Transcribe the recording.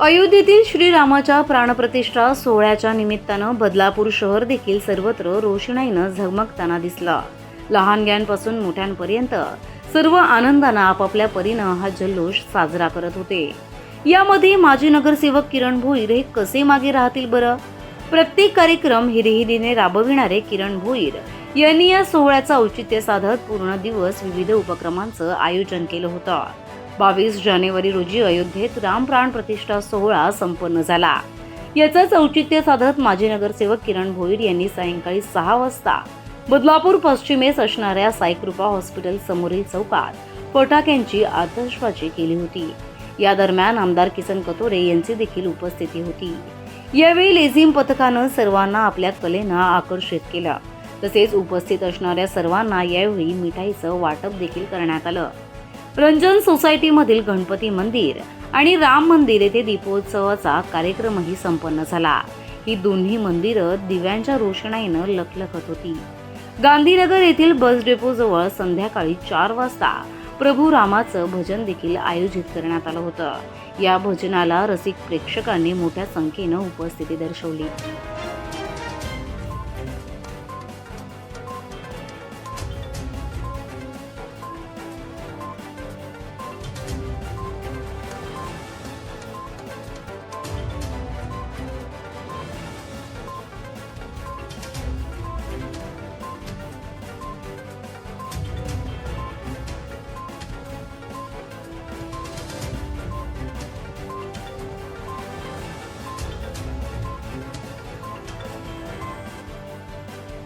अयोध्येतील श्रीरामाच्या प्राणप्रतिष्ठा सोहळ्याच्या निमित्तानं बदलापूर शहर देखील सर्वत्र रोषणाईनं झगमगताना दिसलं. लहानग्यांपासून मोठ्यांपर्यंत सर्व आनंदानं आपापल्या परीनं हा जल्लोष साजरा करत होते. यामध्ये माजी नगरसेवक किरण भोईर हे कसे मागे राहतील बरं? प्रत्येक कार्यक्रम हिरिहिरीने राबविणारे किरण भोईर यांनी या सोहळ्याचं औचित्य साधत पूर्ण दिवस विविध उपक्रमांचं आयोजन केलं होतं. बावीस जानेवारी रोजी अयोध्येत रामप्राण प्रतिष्ठा सोहळा संपन्न झाला. याचंच औचित्य साधत माजी नगरसेवक किरण भोईर यांनी सायंकाळी सहा वाजता बदलापूर पश्चिमेस असणाऱ्या साईकृपा हॉस्पिटल समोरील चौकात फटाक्यांची आतषबाजी केली होती. या दरम्यान आमदार किसन कतोरे यांची देखील उपस्थिती होती. यावेळी लेझिम पथकानं सर्वांना आपल्या कलेनं आकर्षित केलं. तसेच उपस्थित असणाऱ्या सर्वांना यावेळी मिठाईचं वाटप देखील करण्यात आलं. रंजन सोसायटीमधील गणपती मंदिर आणि राम मंदिर येथे दीपोत्सवाचा कार्यक्रमही संपन्न झाला. ही दोन्ही मंदिरं दिव्यांच्या रोषणाईनं लखलखत होती. गांधीनगर येथील बस डेपोजवळ संध्याकाळी चार वाजता प्रभू रामाचं भजन देखील आयोजित करण्यात आलं होतं. या भजनाला रसिक प्रेक्षकांनी मोठ्या संख्येनं उपस्थिती दर्शवली.